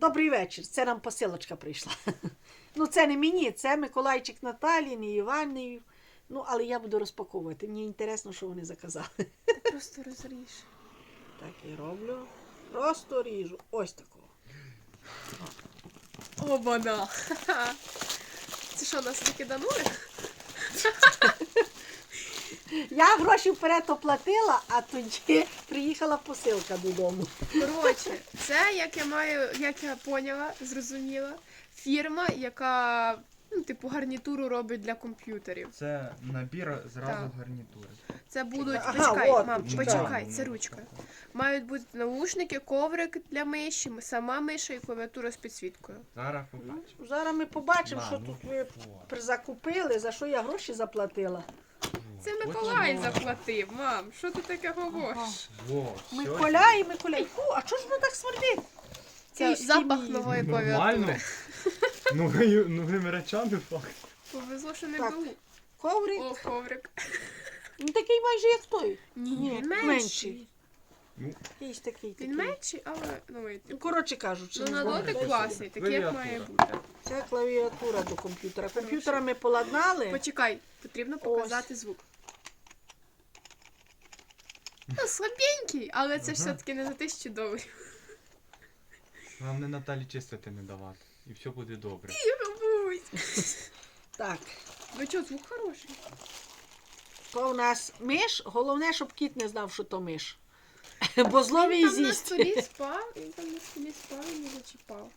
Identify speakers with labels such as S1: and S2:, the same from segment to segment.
S1: Добрий вечір. Це нам посилочка прийшла. Ну, це не мені, це Миколайчик Наталі, не Іванів. Ну, але я буду розпаковувати. Мені інтересно, що вони заказали.
S2: Просто розріж.
S1: Так і роблю. Просто ріжу. Ось такого.
S2: Обана. Це що, нас таки данули?
S1: Я гроші вперед оплатила, а тоді приїхала посилка додому.
S2: Коротше, це, як я маю, як я поняла, зрозуміла, фірма, яка, ну, типу, гарнітуру робить для комп'ютерів.
S3: Це набір зразу
S2: Так.
S3: гарнітури.
S2: Це будуть.
S1: Ага,
S2: почекай,
S1: от,
S2: мам,
S1: почекай.
S2: почекай, це
S3: ну,
S2: ручка. Мають бути наушники, коврик для миші, сама миша і клавіатура з підсвіткою.
S3: Зараз побачимо.
S1: Зараз ми побачимо, що
S3: ну,
S1: тут ви призакупили, за що я гроші заплатила.
S2: Це. Миколай заплатив, мам. Що ти таке говориш?
S3: Во, всьо.
S1: Миколя і Миколяй. Фу, а чого ж воно так смердить?
S2: Це запах
S1: сім'ї.
S2: нової
S3: Нормально.
S2: клавіатури.
S3: Новими, новими речами факт.
S2: Повезло, що не
S1: Так.
S2: було.
S1: Коврик.
S2: О, коврик.
S1: Він такий майже як той.
S2: Ні,
S1: Ні,
S2: він
S1: менший.
S2: менший.
S3: Ну,
S1: Якийсь такий.
S2: Він
S1: такий.
S2: менший, але.
S1: Ну, коротше кажучи,
S2: Ну,
S1: не
S2: на
S1: знаю,
S2: дотик класний, такий як має бути.
S1: Це клавіатура до комп'ютера. Комп'ютера ми поладнали.
S2: Почекай, потрібно показати звук. Ну, слабенький, але це ж
S3: Ага.
S2: все-таки не за тисячу доларів.
S3: Головне Наталі чистити не давати. І все буде добре.
S2: Бабусь.
S1: Так,
S2: Ну що, звук хороший.
S1: то у нас миш. Головне, щоб кіт не знав, що то миш. Бо зловий
S2: Він там на
S1: з'їсть.
S2: столі спав, він там на столі спав і не зачіпав.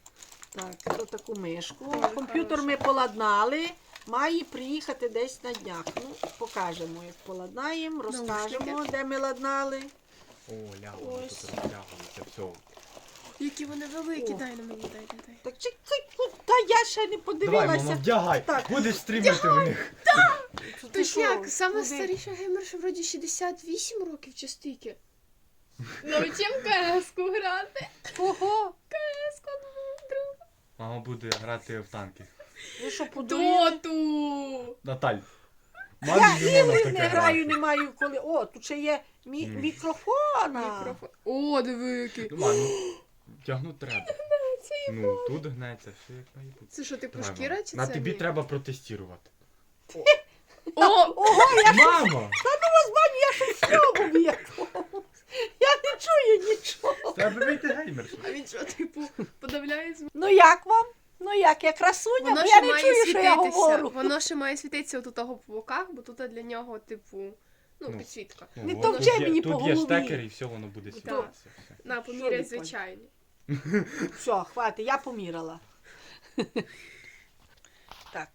S1: Так, то таку мишку. Комп'ютер ми поладнали. Має приїхати десь на днях. Ну, покажемо, як поладнаємо, розкажемо,
S2: Наушники.
S1: де ми ладнали.
S3: О, ляго,
S1: Ось.
S3: тут розтягується, все.
S2: Які вони великі,
S1: О.
S2: дай на мені, дай, дай, дай.
S1: Так чекай, ну, та я ще не
S3: Давай,
S1: подивилася.
S3: мама, вдягай.
S1: Так.
S3: Будеш стрімити в них.
S1: Ти що,
S2: як, саме
S1: куди?
S2: старіша геймерша вроді 68 років чи стільки? Навчим КС-ку грати.
S1: Ого,
S2: КС-ку друг.
S3: Мама буде грати в танки.
S1: ви що подумали?
S2: Доту!
S3: Наталь.
S1: Я
S3: Мамі не можна
S1: ігри
S3: таке
S1: не граю,
S3: грати.
S1: не маю коли. О, тут ще є мі-
S3: Мгм.
S1: мікрофона.
S2: Мікрофон. О, диви який.
S3: Ну, ладно, тягнути треба. Ну, тут гнеться, все як має бути.
S2: Це що, типу
S3: Давай,
S2: шкіра
S3: мама.
S2: чи
S3: На
S2: це?
S3: тобі
S2: ні?
S3: треба протестувати.
S2: О!
S1: Ого, я
S3: Мама!
S1: розбаню, я ще в цьому якомусь. Я не чую нічого.
S3: Треба вийти геймерша.
S2: А він що, типу, подавляє звук?
S1: Ну як вам? Ну як, я красуня,
S2: Воно
S1: бо
S2: ще
S1: я не
S2: має
S1: чую, що я
S2: світитися.
S1: говорю.
S2: Воно ще має світитися от у того по боках, бо тут для нього, типу, ну,
S3: Ну.
S2: підсвітка.
S3: Ну,
S1: Не
S3: от
S1: товчи
S3: тут є-
S1: мені по
S3: Тут є
S1: голові.
S3: штекер і все, воно буде світитися. все.
S2: На, поміряй
S1: ви
S2: звичайні.
S1: Все, хватить, я помірила. Так.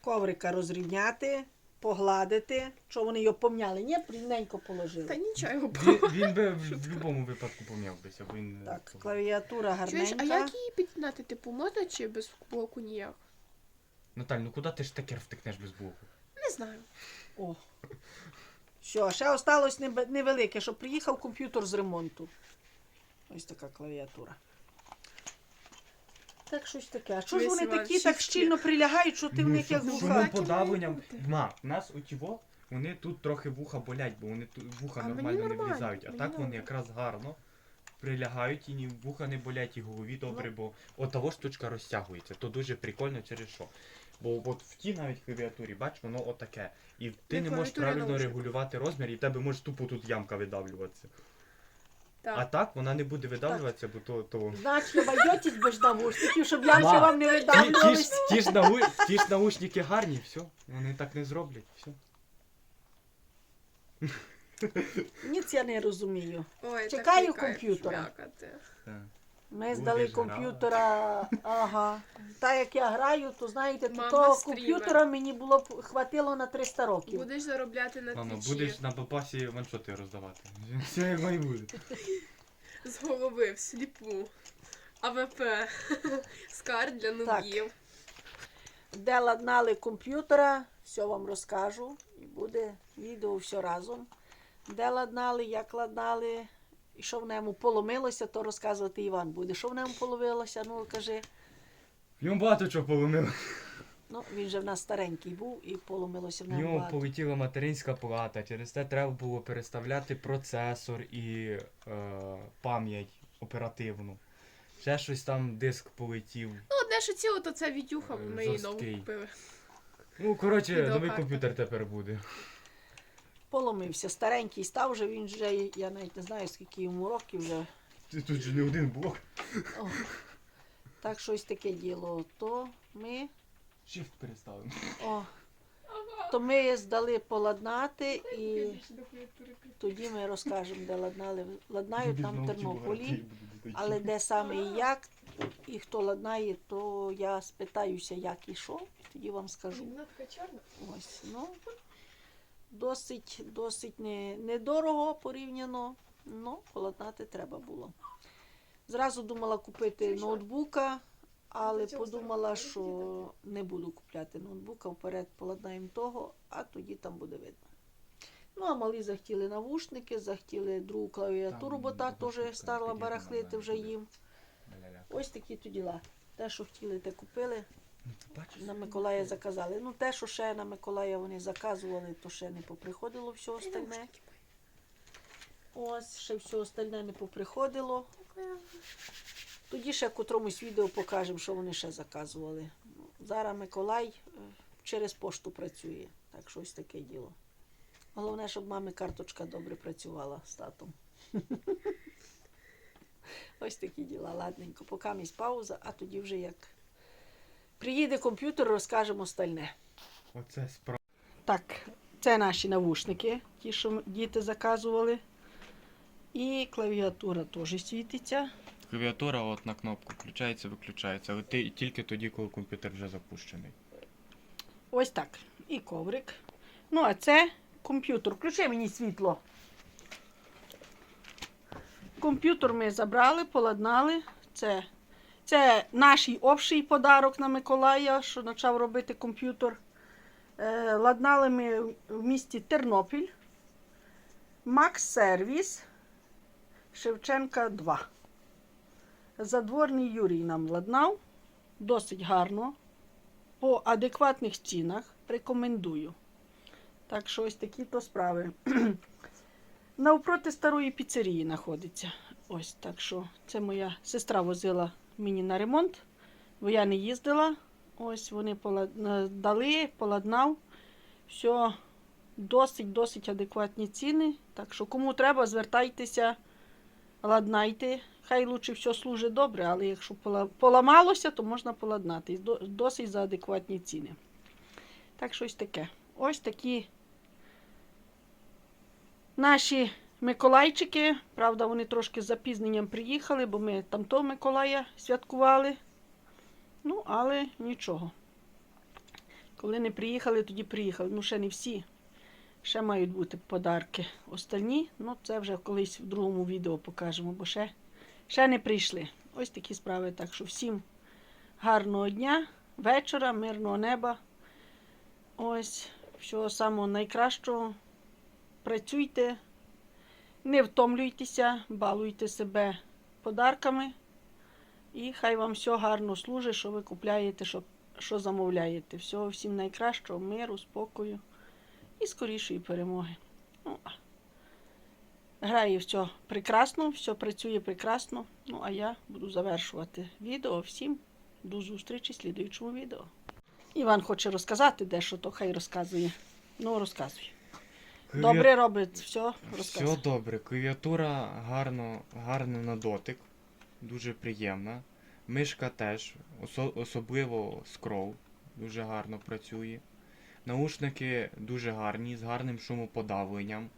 S1: Коврика розрівняти, погладити. Що вони його помняли? Ні, рівненько положили.
S2: Та нічого його
S3: Він, він би в в будь-якому випадку пом'явбися, бо він...
S1: Так, клавіатура
S2: Чуєш,
S1: гарненька.
S2: а як її підняти? Типу, можна чи без блоку ніяк?
S3: Наталь, ну куди ти штекер втикнеш без блоку?
S2: Не знаю.
S1: О. Все, ще осталось небе- невелике, щоб приїхав комп'ютер з ремонту. Ось така клавіатура. Так, щось таке. А чого ж вони такі так щільно прилягають, що ти в них як
S2: вуха.
S3: подавленням. Ма, у нас у тіво, вони тут трохи вуха болять, бо вони тут вуха
S2: А мені
S3: нормально не
S2: нормально,
S3: влізають. А
S2: мені
S3: так вони
S2: нормально.
S3: якраз гарно прилягають і ні вуха не болять, і голові добре,
S2: Ну.
S3: бо от того штучка розтягується. То дуже прикольно через що. Бо от в тій навіть клавіатурі, бач, воно отаке. І ти
S2: На
S3: не можеш правильно
S2: наушник.
S3: регулювати розмір, і в тебе може тупо тут ямка видавлюватися.
S2: Так.
S3: А так вона не буде видавлюватися, бо то. то...
S1: Значить, ви без навушників, щоб ямки
S3: Ма,
S1: вам не
S3: Ті, ті, ж, ті, ж нау... ті ж наушники гарні, все. Вони так не зроблять. Все.
S1: Ніц я не розумію.
S2: Ой,
S1: Чекаю
S2: комп'ютер. кайф
S1: комп'ютера.
S3: Так.
S1: Ми здали комп'ютера. Ага. Так як я граю, то знаєте,
S2: Мама
S1: того
S2: стрімер.
S1: комп'ютера мені було б хватило на 300 років.
S2: Будеш заробляти на
S3: Мама,
S2: твічі
S3: будеш на бабасі ваншоти роздавати. Все як має бути.
S2: з голови всліпу. АВП. Скар для нубів.
S1: Де ладнали комп'ютера, все вам розкажу. І буде відео все разом. Де ладнали, як ладнали, і що в ньому поломилося, то розказувати Іван буде. Що в ньому поломилося, ну кажи.
S3: В ньому багато чого поломило.
S1: Ну, він же в нас старенький був і поломилося в
S3: В
S1: ньому
S3: нього
S1: багато.
S3: полетіла материнська плата, через те треба було переставляти процесор і е, пам'ять оперативну. Ще щось там диск полетів.
S2: Ну, одне що ціло, то це відюха,
S3: Е,
S2: ми її нову
S3: жорсткий.
S2: купили.
S3: Ну, коротше, новий
S2: Відеокарта.
S3: комп'ютер тепер буде.
S1: Поломився. Старенький став вже, він вже, я навіть не знаю, скільки йому років вже.
S3: Тут же не один блок.
S1: О, так щось таке діло. То ми,
S3: Shift переставимо.
S1: о, то ми здали поладнати і тоді ми розкажемо, де ладнали. Ладнають там в Тернополі, але де саме і як, і хто ладнає, то я спитаюся, як і що, і тоді вам скажу.
S2: Вона така чорна.
S1: Ось, ну, досить, досить не, недорого порівняно, ну, поладнати треба було. Зразу думала купити ноутбука, але подумала, що не буду купляти ноутбука, вперед поладнаємо того, а тоді там буде видно. Ну, а малі захотіли навушники, захотіли другу клавіатуру, бо та теж стала барахлити вже їм. Ось такі то діла. Те, що хотіли, те купили. На Миколая заказали. Ну, те, що ще на Миколая вони заказували, то ще не поприходило все остальне. Ось, ще все остальне не поприходило. Тоді ще в котромусь відео покажемо, що вони ще заказували. Зараз Миколай е, через пошту працює. Так що ось таке діло. Головне, щоб мами карточка добре працювала з татом. Ось такі діла. Ладненько, поки місь пауза, а тоді вже як приїде комп'ютер, розкажемо остальне.
S3: Оце справа.
S1: Так, це наші навушники, ті, що діти заказували. І клавіатура теж світиться.
S3: Клавіатура от на кнопку включається, виключається, але тільки тоді, коли комп'ютер вже запущений.
S1: Ось так. І коврик. Ну, а це комп'ютер. Включи мені світло. Комп'ютер ми забрали, поладнали. Це, це наш общий подарок на Миколая, що почав робити комп'ютер. Е, ладнали ми в місті Тернопіль. Макс Сервіс. Шевченка 2. Задворний Юрій нам ладнав. Досить гарно по адекватних цінах рекомендую. Так що ось такі то справи. Навпроти старої піцерії знаходиться. Ось так що це моя сестра возила мені на ремонт, бо я не їздила. Ось вони дали, поладнав. Все досить-досить адекватні ціни. Так що кому треба, звертайтеся, ладнайте. Хай лучше все служить добре, але якщо поламалося, то можна поладнати. Досить за адекватні ціни. Так що ось таке. Ось такі наші Миколайчики. Правда, вони трошки з запізненням приїхали, бо ми там то Миколая святкували. Ну, але нічого. Коли не приїхали, тоді приїхали. Ну, ще не всі. Ще мають бути подарки. Остальні, ну це вже колись в другому відео покажемо, бо ще, ще не прийшли. Ось такі справи. Так що всім гарного дня, вечора, мирного неба. Ось, всього самого найкращого. Працюйте, не втомлюйтеся, балуйте себе подарками. І хай вам все гарно служить, що ви купляєте, що, що замовляєте. Всього всім найкращого, миру, спокою і скорішої перемоги. Ну, грає все прекрасно, все працює прекрасно. Ну, а я буду завершувати відео. Всім до зустрічі в слідуючому відео. Іван хоче розказати дещо, то хай розказує. Ну, розказуй. Добре робить, все, розказуй.
S3: Все добре. Клавіатура гарно, гарна на дотик, дуже приємна. Мишка теж, осо- особливо скрол, дуже гарно працює. Наушники дуже гарні, з гарним шумоподавленням.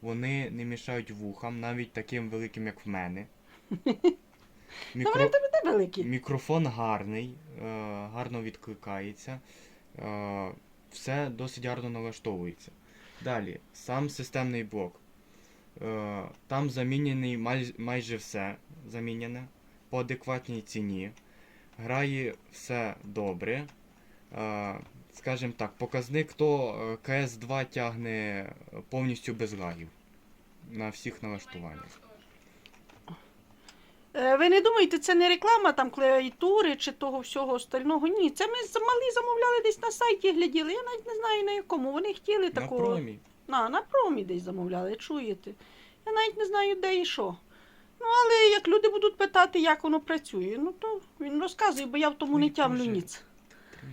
S3: Вони не мішають вухам, навіть таким великим, як в мене. Мікро...
S1: Де великі?
S3: Мікрофон гарний, е, гарно відкликається. Е, все досить гарно налаштовується. Далі, сам системний блок. Е, там замінений май, майже все замінене по адекватній ціні. Грає все добре. Е, скажімо так, показник то е, CS2 тягне повністю без лагів на всіх налаштуваннях.
S1: Е, Ви не думаєте, це не реклама там клавіатури чи того всього остального? Ні, це ми малі замовляли десь на сайті гляділи. Я навіть не знаю на якому. Вони хотіли
S3: На
S1: такого.
S3: промі.
S1: На, на промі десь замовляли, чуєте. Я навіть не знаю, де і що. Ну, але як люди будуть питати, як воно працює, ну то він розказує, бо я в тому не тямлю ніц.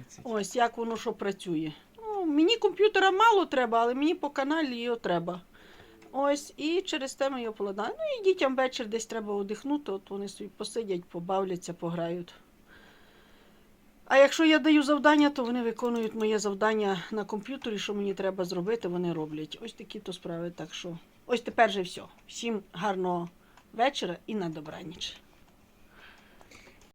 S3: 30.
S1: Ось як воно що працює. Ну, мені комп'ютера мало треба, але мені по каналі його треба. Ось, і через те ми його поладаємо. Ну і дітям вечір десь треба одихнути, от вони собі посидять, побавляться, пограють. А якщо я даю завдання, то вони виконують моє завдання на комп'ютері, що мені треба зробити, вони роблять. Ось такі то справи. Так що ось тепер же все. Всім гарного вечора і на добраніч.